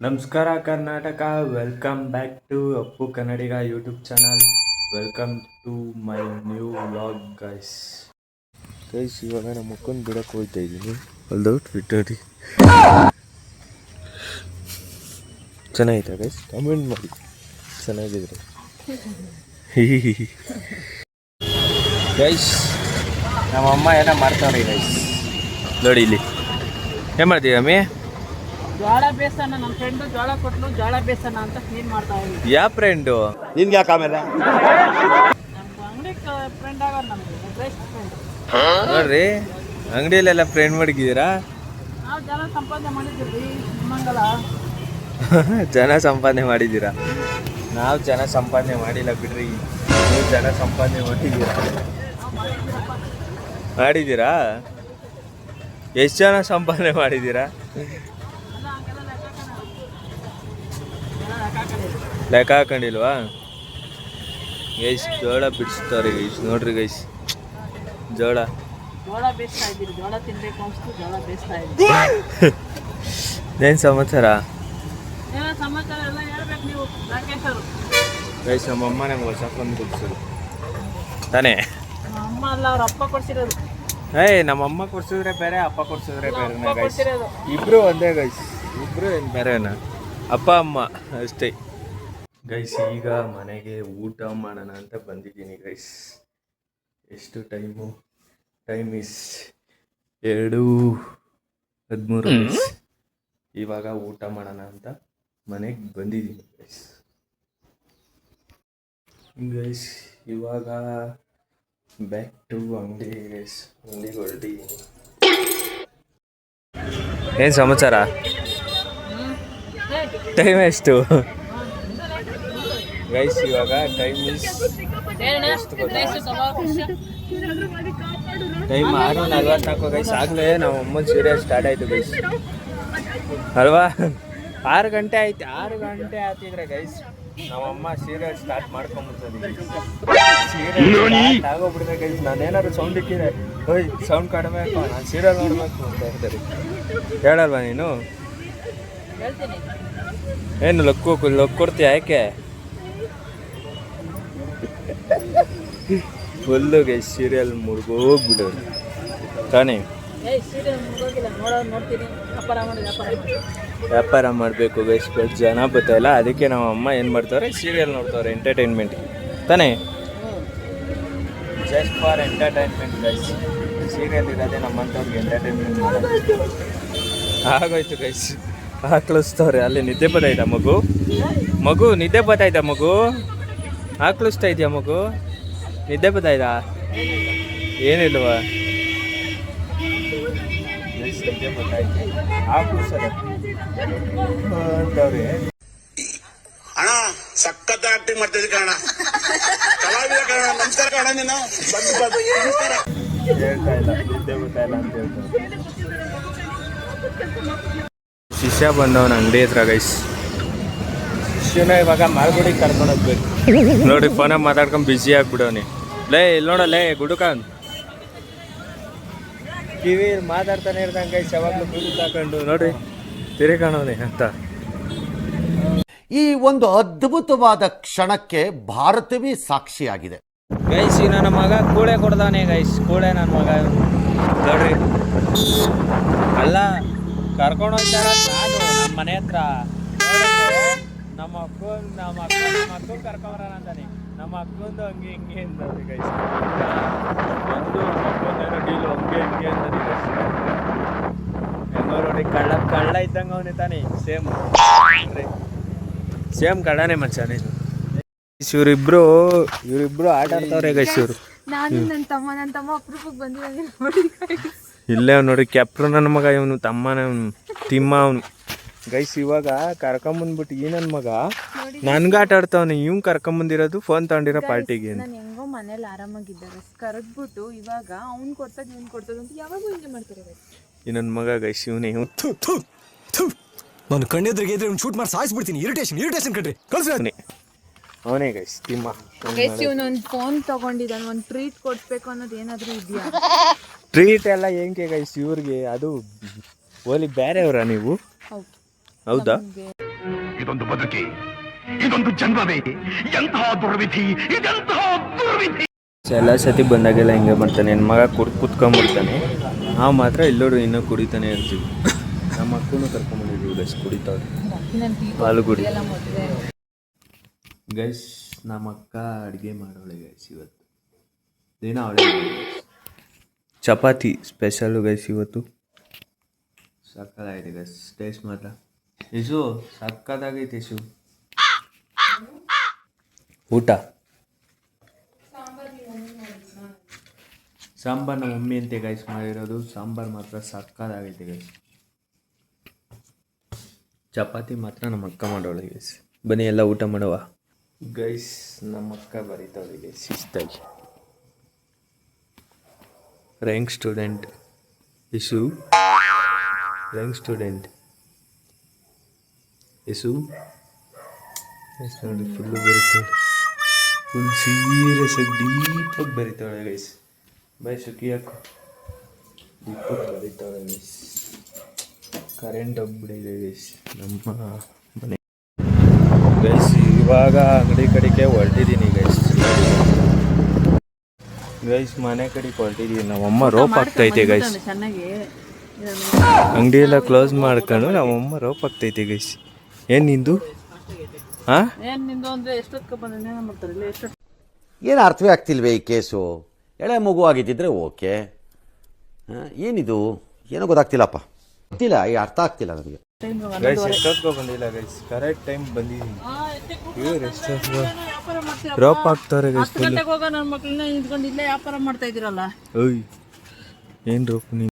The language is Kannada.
ನಮಸ್ಕಾರ Karnataka welcome back to Appu Kannadiga YouTube channel welcome to my new vlog guys guys ಇವಾಗ ನಮ್ಮ ಮಕ್ಕನ ಬಿಡಕ್ಕೆ ಹೋಗ್ತಾ ಇದ್ದೀನಿ. ಹೊಲ್ದೌಟ್ ಬಿಟ್ಟು ಚೆನ್ನಾಗಿತ್ತಾ ಗೈಸ್ ಕಮೆಂಟ್ ಮಾಡಿ. ಚೆನ್ನಾಗಿದ್ರೆ ಗೈಸ್ ನಮ್ಮ ಅಮ್ಮ ಏನೋ ಮಾಡ್ತಾವ್ರಿ ಗೈಸ್ ನೋಡಿ ಇಲ್ಲಿ. ಏನು ಮಾಡ್ತೀವಿ ಅಮ್ಮಿ ಜೋಳ ಬೇಸನ ನಮ್ಮ ಫ್ರೆಂಡ್ ಜೋಳ ಕೊಟ್ಲು ಜೋಳ ಬೇಸನ ಅಂತ ಕ್ಲೀನ್ ಮಾಡ್ತಾ ಇದ್ದೀನಿ ಯಾ ಫ್ರೆಂಡು ನಿನ್ಗೆ ಯಾಕೆ ಆಮೇಲೆ? ನಮ್ಮ ಅಂಗಡಿ ಫ್ರೆಂಡ್ ಆಗೋದು ನಮಗೆ ಬೆಸ್ಟ್ ಫ್ರೆಂಡ್ ನೋಡ್ರಿ ಅಂಗಡಿಯಲ್ಲೆಲ್ಲ ಫ್ರೆಂಡ್ ಮಡಗಿದ್ದೀರಾ ನಾವು ಜನ ಸಂಪಾದನೆ ಮಾಡಿದ್ದೀವಿ ನಿಮ್ಮಂಗಲ್ಲ. ಜನ ಸಂಪಾದನೆ ಮಾಡಿದ್ದೀರಾ? ನಾವು ಜನ ಸಂಪಾದನೆ ಮಾಡಿಲ್ಲ ಬಿಡ್ರಿ. ನೀವು ಜನ ಸಂಪಾದನೆ ಮಾಡಿದ್ದೀರಾ? ಮಾಡಿದ್ದೀರಾ? ಎಷ್ಟು ಜನ ಸಂಪಾದನೆ ಮಾಡಿದ್ದೀರಾ ಎಲ್ಲ ಹಂಗೆಲ್ಲ ಲೆಕ್ಕ ಹಾಕಲ್ಲ. ಎಲ್ಲ ಲೆಕ್ಕ. ಹಾಕೊಂಡಿಲ್ವಾ? ಗೈಸ್ ಜೋಳ ಬಿಡಿಸ್ತಾರೆ ಗೈಸ್. ನೋಡ್ರಿ ಗೈಸ್. ಜೋಳ. ಏನು ಸಮಾಚಾರ? ಗೈಸ್ ನಮ್ಮ ಅಮ್ಮ ನಮ್ಗೆ ಹೊಸ ಫೋನ್ ಕೊಡ್ಸೋದು ತಾನೇ? ಏಯ್ ನಮ್ಮ ಅಮ್ಮ ಕೊಡ್ಸಿದ್ರೆ ಬೇರೆ ಅಪ್ಪ ಕೊಡ್ಸಿದ್ರೆ ಬೇರೆ ಗೈಸ್? ಇಬ್ರು ಒಂದೇ ಗೈಸ್. ಇಬ್ರು ಏನು ಬೇರೆನಾ? ಅಪ್ಪ ಅಮ್ಮ ಅಷ್ಟೇ. ಗೈಸ್ ಈಗ ಮನೆಗೆ ಊಟ ಮಾಡೋಣ ಅಂತ ಬಂದಿದ್ದೀನಿ ಗೈಸ್ ಎಷ್ಟು ಟೈಮು ಟೈಮ್ ಇಸ್ ಎರಡು ಹದಿಮೂರು ಗೈಸ್ ಇವಾಗ ಊಟ ಮಾಡೋಣ ಅಂತ ಮನೆಗೆ ಬಂದಿದ್ದೀನಿ ಗೈಸ್ ಗೈಸ್ ಇವಾಗ ಬ್ಯಾಕ್ ಟು ಅಂಗಡಿ ಗೈಸ್ ಅಂಗಡಿಗೆ ಹೊರಟಿದ್ದೀನಿ ಏನು ಸಮಾಚಾರ? ಟೈಮ್ ಎಷ್ಟು? ಗೈಸ್ ಇವಾಗ ಟೈಮ್ ಇಸ್ ಟೈಮ್ ಆರು ನಲ್ವತ್ನಾಲ್ಕು ಗೈಸ್ ಆಗಲೇ ನಾವು ಅಮ್ಮನ ಸೀರಿಯಲ್ ಸ್ಟಾರ್ಟ್ ಆಯಿತು ಗೈಸ್ ಅಲ್ವಾ? ಆರು ಗಂಟೆ ಆಯ್ತು ಆರು ಗಂಟೆ ಆಗ್ತಿದ್ರೆ ಗೈಸ್ ನಮ್ಮಮ್ಮ ಸೀರಿಯಲ್ ಸ್ಟಾರ್ಟ್ ಮಾಡ್ಕೊಂಬಿಡ್ತದೆ ಸೀರಿಯಲ್ ಆಗೋಗ್ಬಿಡ್ತಾರೆ ಗೈಸ್ ನಾನೇನಾದ್ರು ಸೌಂಡ್ ಇಟ್ಟಿದ್ರೆ ಓಯ್ ಸೌಂಡ್ ಕಡಿಮೆ ಆಯ್ತು ನಾನು ಸೀರಿಯಲ್ ನೋಡಬೇಕು ಅಂತ ಹೇಳ್ತಾರೆ. ಹೇಳಲ್ವಾ ನೀನು? ಹೇಳ್ತೀನಿ. ಏನು ಲಕ್ಕು ಲಕ್ ಕೊಡ್ತೀಯ ಯಾಕೆ? ಫುಲ್ಲು ಗೈಸ್ ಸೀರಿಯಲ್ ಮುಳುಗೋಗ್ಬಿಡೋರು ತಾನೇ? ವ್ಯಾಪಾರ ಮಾಡಿ ವ್ಯಾಪಾರ ಮಾಡಿ. ವ್ಯಾಪಾರ ಮಾಡಬೇಕು ಗೈಸ್ ಬಟ್ ಜನ ಬರ್ತಾಯಿಲ್ಲ ಅದಕ್ಕೆ ನಮ್ಮ ಅಮ್ಮ ಏನು ಮಾಡ್ತಾರೆ ಸೀರಿಯಲ್ ನೋಡ್ತಾರೆ ಎಂಟರ್ಟೈನ್ಮೆಂಟ್ ತಾನೇ? Just for entertainment guys serial ಇರೋದೆ ನಮ್ಮಂಥವ್ರಿಗೆ ಎಂಟರ್ಟೈನ್ಮೆಂಟ್ ಆಗೋಯ್ತು ಗೈಸ್. ಹಾಕ್ಳಿಸ್ತವ್ರೆ ಅಲ್ಲಿ ನಿದ್ದೆ ಬತ್ತಾಯ್ತಾ ಮಗು? ಮಗು ನಿದ್ದೆ ಬತ್ತಾಯ್ತಾ ಮಗು? ಹಾಕ್ಳಿಸ್ತಾ ಇದೆಯಾ ಮಗು? ನಿದ್ದೆ ಬತ್ತಾಯ್ತಾ ಏನಿಲ್ವ ಅಣ್ಣ ಸಖತ್ ಆಕ್ಟಿಂಗ್ ಮಾಡ್ತಿದ್ದೆ ಕಣ ಕಲಾವಿದ ಕಣ ನಮಸ್ಕಾರ ಕಣ ನೀನು. ಬಂದು ಬಂದು. ನಮಸ್ಕಾರ. ಹೇಳ್ತಾ ಇಲ್ಲ ನಿದ್ದೆ ಅಂತ ಹೇಳ್ತಾರೆ ಶಿಷ್ಯ ಬಂದವನ ಅಂಗಡಿ ಹತ್ರ ಗೈಸ್ ಶಿಷ್ಯನ ಇವಾಗ ಮಾಲ್ಗುಡಿಗೆ ಕರ್ಕೊಂಡು ಹೋಗ್ಬೇಕು. ನೋಡಿ ಫೋನಾಗ ಮಾತಾಡ್ಕೊಂಡು ಬ್ಯುಸಿ ಆಗ್ಬಿಡವನಿ. ಲೇ ಇಲ್ಲಿ ಲೇ ಗುಡುಕನ್ ಕಿವಿ ಮಾತಾಡ್ತಾನೆ ಇರ್ದಂಗೆ ಯಾವಾಗಲೂ ಬೀರು ಹಾಕೊಂಡು ನೋಡ್ರಿ ಕಾಣೋನಿ ಅಂತ. ಈ ಒಂದು ಅದ್ಭುತವಾದ ಕ್ಷಣಕ್ಕೆ ಭಾರತವೇ ಸಾಕ್ಷಿಯಾಗಿದೆ. ಗೈಸ್ ಈ ನನ್ನ ಮಗ ಕೂಳೆ ಕೊಡ್ದಾನೆ ಗೈಸ್. ಕೂಳೆ ನನ್ನ ಮಗ. ನೋಡ್ರಿ. ಅಲ್ಲ ಕರ್ಕೊಂಡು ಹೋಗ್ತಾರ ನಾನು ನಮ್ಮ ಮನೆ ಹತ್ರ. ನಮ್ಮ ಅಪ್ಪ ನಮ್ಮ ಅಕ್ಕ ನಮ್ಮ ಅಕ್ಕನ್ ಅಂತಾನೆ ನಮ್ಮ ಅಕ್ಕಂದು ಹಂಗೆ ಹಿಂಗೆ ಅಂದ್ರೆ ಗೈಸ್ ಒಂದು ಅಕ್ಕಂದೇನೋ ಡೀಲು ಹಂಗೆ ಹಿಂಗೆ ಅಂತಾನೆ ಗೈಸ್ ಹೆಂಗೋ ನೋಡಿ ಕಳ್ಳ ಕಳ್ಳ ಇದ್ದಂಗೆ ಅವನೇ ತಾನೇ ಸೇಮ್ ಸೇಮ್ ಕಳ್ಳನೇ ಮಚ್ಚಾನೆ ಇವರಿಬ್ರು ಇವರಿಬ್ರು ಆಟ ಆಡ್ತಾವ್ರೆ ಗೈಸ್ ಇವರು. ನಾನು ನನ್ನ ತಮ್ಮ ನನ್ನ ತಮ್ಮ ಅಪರೂಪಕ್ಕೆ ಬಂದಿದ್ದಾನೆ ನೋಡಿ ಇಲ್ಲೇ ಅವ್ನು ನೋಡಿ ಕೆಪ್ರು ನನ್ನ ಮಗ ಇವನು ತಮ್ಮನೇ ಅವನು ತಿಮ್ಮ ಅವನು. ಗೈಸ್ ಇವಾಗ ಕರ್ಕೊಂಬಂದ್ಬಿಟ್ಟು ಈ ನನ್ನ ಮಗ. ನನ್ಗ ಆಟ ಆಡ್ತಾವನೆ ಇವ್ ಕರ್ಕೊಂಬಂದಿರೋದು ಫೋನ್ ತಗೊಂಡಿರೋ ಪಾರ್ಟಿಗೆ ನಾನು ಹೆಂಗೋ ಮನೇಲಿ ಆರಾಮಾಗಿದ್ದಾರೆ. ಕರೆದ್ಬಿಟ್ಟು ಇವಾಗ ಅವ್ನು ಕೊಡ್ತದ ಇವ್ನು ಕೊಡ್ತದ ಅಂತ ಯಾವಾಗೂ ಹಿಂಗೆ ಮಾಡ್ತಾರೆ guys. ಈ ನನ್ನ ಮಗ ಗೈಸ್ ಇವನೇ ನನ್ನ ನಾನು ಕಣ್ಣೆದ್ರಿಗೆ ಇದ್ರೆ ಶೂಟ್ ಮಾಡಿ ಸಾಯಿಸ್ಬಿಡ್ತೀನಿ. ಇರಿಟೇಷನ್ ಇರಿಟೇಷನ್ ಕಣ್ರಿ. ಕಳ್ಸಿ ಅವನೇ ಅವನೇ ಗೈಸ್ ತಿಮ್ಮ. ಗೈಸ್ ಇವನು ಒಂದು ಫೋನ್ ತಗೊಂಡಿದ್ದಾನೆ ಒಂದು ಟ್ರೀಟ್ ಕೊಡ್ಬೇಕು ಅನ್ನೋದು ಏನಾದರೂ ಇದೆಯಾ? ಟ್ರೀಟ್ ಎಲ್ಲ ಹೆಂಗೆ ಗೈಸ್ ಇವ್ರಿಗೆ? ಅದು ಓಲಿ ಬೇರೆಯವರ ನೀವು? ಹೌದು ಹೌದಾ? ಇದೊಂದು ಬದುಕಿ ಇದೊಂದು ಜನ್ಮವೇ ಎಂತಹ ದುರ್ವಿಧಿ ಇದೆಂತಹ ದುರ್ವಿಧಿ? ಎಲ್ಲ ಸತಿ ಬಂದಾಗೆಲ್ಲ ಹಿಂಗೆ ಮಾಡ್ತಾನೆ. ನನ್ನ ಮಗ ಕುಡ್ ಕುತ್ಕೊಂಡ್ಬಿಡ್ತಾನೆ. ಆ ಮಾತ್ರ ಎಲ್ಲರೂ ಇನ್ನೂ ಕುಡಿತಾನೆ ಇರ್ತೀವಿ. ನಮ್ಮ ಅಕ್ಕನೂ ಕರ್ಕೊಂಬಂದಿದ್ದೀವಿ ಗೈಸ್ ಕುಡಿತಾವ್ರಿ ಹಾಲು ಕುಡಿ. ಗೈಸ್ ನಮ್ಮ ಅಕ್ಕ ಅಡುಗೆ ಮಾಡೋಳೆ ಗೈಸ್ ಇವತ್ತು. ದಿನ ಅವಳೆ ಚಪಾತಿ ಸ್ಪೆಷಲ್ಲು ಗೈಸ್ ಇವತ್ತು. ಸಕ್ಕಲಾಗಿದೆ ಗೈಸ್ ಟೇಸ್ಟ್ ಮಾತ್ರ. ಇಸು ಸಕ್ಕದಾಗೈತೆ ಇಸು ಊಟ? ಸಾಂಬಾರ್ ನಮ್ಮ ಮಮ್ಮಿ ಅಂತೆ ಗೈಸ್ ಮಾಡಿರೋದು ಸಾಂಬಾರ್ ಮಾತ್ರ ಸಕ್ಕದಾಗೈತೆ ಗೈಸ್ ಚಪಾತಿ ಮಾತ್ರ ನಮ್ಮ ಅಕ್ಕ ಮಾಡೋಳು ಗೈಸ್ ಬನ್ನಿ ಎಲ್ಲ ಊಟ ಮಾಡುವ. ಗೈಸ್ ನಮ್ಮ ಅಕ್ಕ ಬರೀತಾವ್ರಿ ಗೈಸ್ ಶಿಸ್ತಾಗಿ ರ್ಯಾಂಕ್ ಸ್ಟೂಡೆಂಟ್ ಇಶು. ರ್ಯಾಂಕ್ ಸ್ಟೂಡೆಂಟ್ ಇಸು ಗೈಸ್ ನೋಡಿ ಫುಲ್ಲು ಬರೀತಾಳೆ ಫುಲ್ ಸೀರಿಯಸ್ ಆಗಿ ಡೀಪಾಗಿ ಬರೀತಾಳೆ ಗೈಸ್ ಬೈ ಸುಖಿ ಹಾಕು ಡೀಪಾಗಿ ಬರೀತಾಳೆ ಗೈಸ್ ಕರೆಂಟ್ ಹೋಗ್ಬಿಡಿದೆ ಗೈಸ್ ನಮ್ಮ ಮನೆ ಗೈಸ್ ಇವಾಗ ಅಂಗಡಿ ಕಡೆಗೆ ಹೊರಟಿದ್ದೀನಿ ಗೈಸ್ ಗೈಸ್ ಮನೆ ಕಡೆಗೆ ಹೊರಟಿದ್ದೀನಿ ನಮ್ಮಮ್ಮ ರೋಪ್ ಆಗ್ತೈತೆ ಗೈಸ್ ಚೆನ್ನಾಗಿ ಅಂಗಡಿ ಎಲ್ಲ ಕ್ಲೋಸ್ ಮಾಡ್ಕೊಂಡು ನಮ್ಮಮ್ಮ ರೋಪ್ ಆಗ್ತೈತೆ ಗೈಸ್ ಏನು ನಿಂದು? ಹಾಂ ಏನ್ ನಿಂದು ಅಂದ್ರೆ ಎಷ್ಟೊತ್ಕ ಬಂದ ಮಾಡ್ತಾರೆ ಇಲ್ಲ? ಎಷ್ಟೊತ್ತು ಏನು ಅರ್ಥವೇ ಆಗ್ತಿಲ್ವೇ ಈ ಕೇಸು? ಎಳೆ ಮಗು ಆಗಿದ್ದಿದ್ರೆ ಓಕೆ. ಆ, ಏನಿದು? ಏನೋ ಗೊತ್ತಾಗ್ತಿಲ್ಲಪ್ಪ. ಗೊತ್ತಿಲ್ಲ ಈ ಅರ್ಥ ಆಗ್ತಿಲ್ಲ ನನಗೆ ಗೈಸ್ ಎಷ್ಟೊತ್ತಿಗೆ ಬಂದಿಲ್ಲ ಗೈಸ್ ಕರೆಕ್ಟ್ ಟೈಮ್ ಬಂದಿದ್ದೀನಿ. ಇವ್ರು ಎಷ್ಟೊತ್ತಿಗೆ ವ್ಯಾಪಾರ ಮಾಡ್ತೀರ ರೋಪ್ ಆಗ್ತಾರೆ ಗೈಸ್ ಹತ್ತು ಗಂಟೆಗೆ ಹೋಗೋ ನನ್ನ ಮಕ್ಳನ್ನ ನಿಂತ್ಕೊಂಡು ಇಲ್ಲೇ ವ್ಯಾಪಾರ ಮಾಡ್ತಾ ಇದ್ದೀರಲ್ಲ? ಓಯ್ ಏನು ರೋಪ್ ನೀನು?